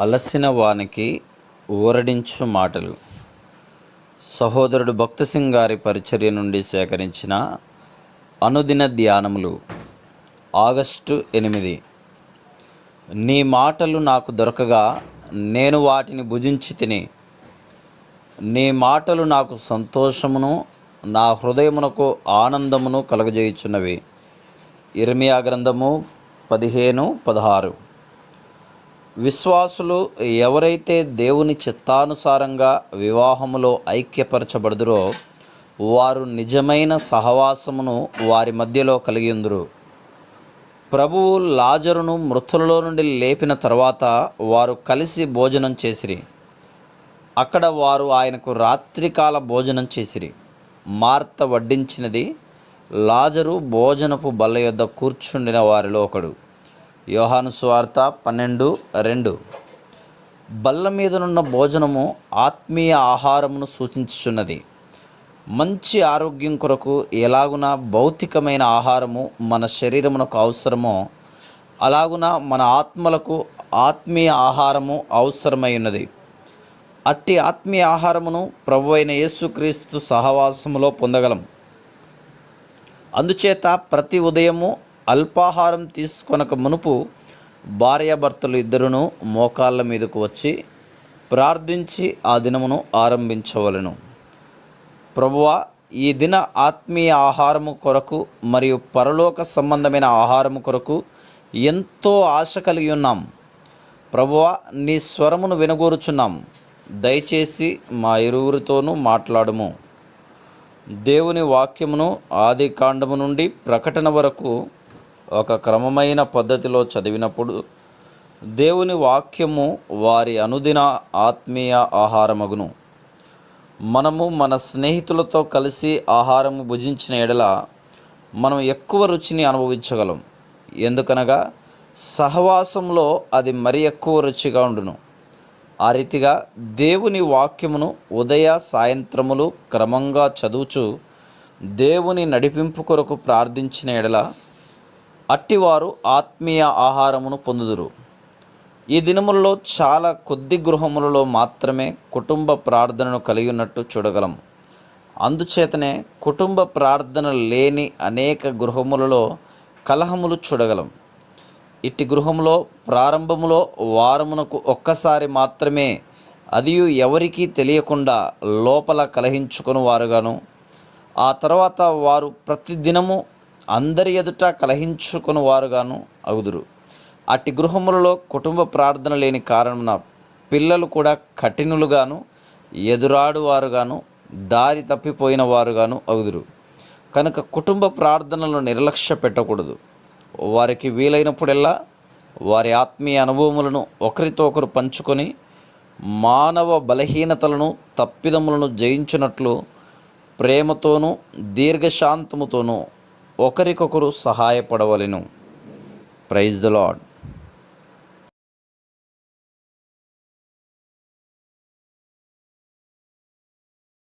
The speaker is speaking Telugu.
అలసిన వానికి ఊరడించు మాటలు. సహోదరుడు భక్త సింగ్ గారి పరిచర్య నుండి సేకరించిన అనుదిన ధ్యానములు. ఆగస్టు ఎనిమిది. నీ మాటలు నాకు దొరకగా నేను వాటిని భుజించి తిని. నీ మాటలు నాకు సంతోషమును నా హృదయమునకు ఆనందమును కలుగజేయుచున్నవి. ఇర్మియా గ్రంథము పదిహేను పదహారు. విశ్వాసులు ఎవరైతే దేవుని చిత్తానుసారంగా వివాహములో ఐక్యపరచబడుదురో వారు నిజమైన సహవాసమును వారి మధ్యలో కలిగిందురు. ప్రభువు లాజరును మృతులలో నుండి లేపిన తర్వాత వారు కలిసి భోజనం చేసిరి. అక్కడ వారు ఆయనకు రాత్రికాల భోజనం చేసిరి. మార్త వడ్డించినది లాజరు భోజనపు బల్ల యొద్ద కూర్చుండిన వారిలో ఒకడు. యోహాను స్వార్త పన్నెండు రెండు. బల్ల మీదనున్న భోజనము ఆత్మీయ ఆహారమును సూచించుచున్నది. మంచి ఆరోగ్యం కొరకు ఎలాగున భౌతికమైన ఆహారము మన శరీరమునకు అవసరమో అలాగున మన ఆత్మలకు ఆత్మీయ ఆహారము అవసరమై ఉన్నది అట్టి ఆత్మీయ ఆహారమును ప్రభు అయిన యేసుక్రీస్తు సహవాసములో పొందగలం. అందుచేత ప్రతి ఉదయము అల్పాహారం తీసుకొనక మునుపు భార్యాభర్తలు ఇద్దరును మోకాళ్ళ మీదకు వచ్చి ప్రార్థించి ఆ దినమును ఆరంభించవలను. ప్రభువ ఈ దిన ఆత్మీయ ఆహారము కొరకు మరియు పరలోక సంబంధమైన ఆహారము కొరకు ఎంతో ఆశ కలిగి ఉన్నాం. ప్రభువ నీ స్వరమును వినగోరుచున్నాం. దయచేసి మా ఇరువురితోనూ మాట్లాడుము. దేవుని వాక్యమును ఆది కాండము నుండి ప్రకటన వరకు ఒక క్రమమైన పద్ధతిలో చదివినప్పుడు దేవుని వాక్యము వారి అనుదిన ఆత్మీయ ఆహారమగును. మనము మన స్నేహితులతో కలిసి ఆహారము భుజించిన ఎడల మనం ఎక్కువ రుచిని అనుభవించగలం. ఎందుకనగా సహవాసంలో అది మరి ఎక్కువ రుచిగా ఉండును. ఆ రీతిగా దేవుని వాక్యమును ఉదయ సాయంత్రములు క్రమంగా చదువుచు దేవుని నడిపింపు కొరకు ప్రార్థించిన ఎడల అట్టివారు ఆత్మీయ ఆహారమును పొందుదురు. ఈ దినములలో చాలా కొద్ది గృహములలో మాత్రమే కుటుంబ ప్రార్థనను కలిగి ఉన్నట్టు చూడగలం. అందుచేతనే కుటుంబ ప్రార్థన లేని అనేక గృహములలో కలహములు చూడగలం. ఇట్టి గృహంలో ప్రారంభములో వారమునకు ఒక్కసారి మాత్రమే అది ఎవరికీ తెలియకుండా లోపల కలహించుకుని వారుగాను ఆ తర్వాత వారు ప్రతిదినము అందరి ఎదుట కలహించుకుని వారుగాను అగుదురు. అట్టి గృహములలో కుటుంబ ప్రార్థన లేని కారణమున పిల్లలు కూడా కఠినులుగాను ఎదురాడువారుగాను దారి తప్పిపోయిన వారుగాను అగుదురు. కనుక కుటుంబ ప్రార్థనలను నిర్లక్ష్య పెట్టకూడదు. వారికి వీలైనప్పుడెల్లా వారి ఆత్మీయ అనుభవములను ఒకరితో ఒకరు పంచుకొని మానవ బలహీనతలను తప్పిదములను జయించినట్లు ప్రేమతోనూ దీర్ఘశాంతముతోనూ ఒకరికొకరు సహాయపడవలెను. Praise the lord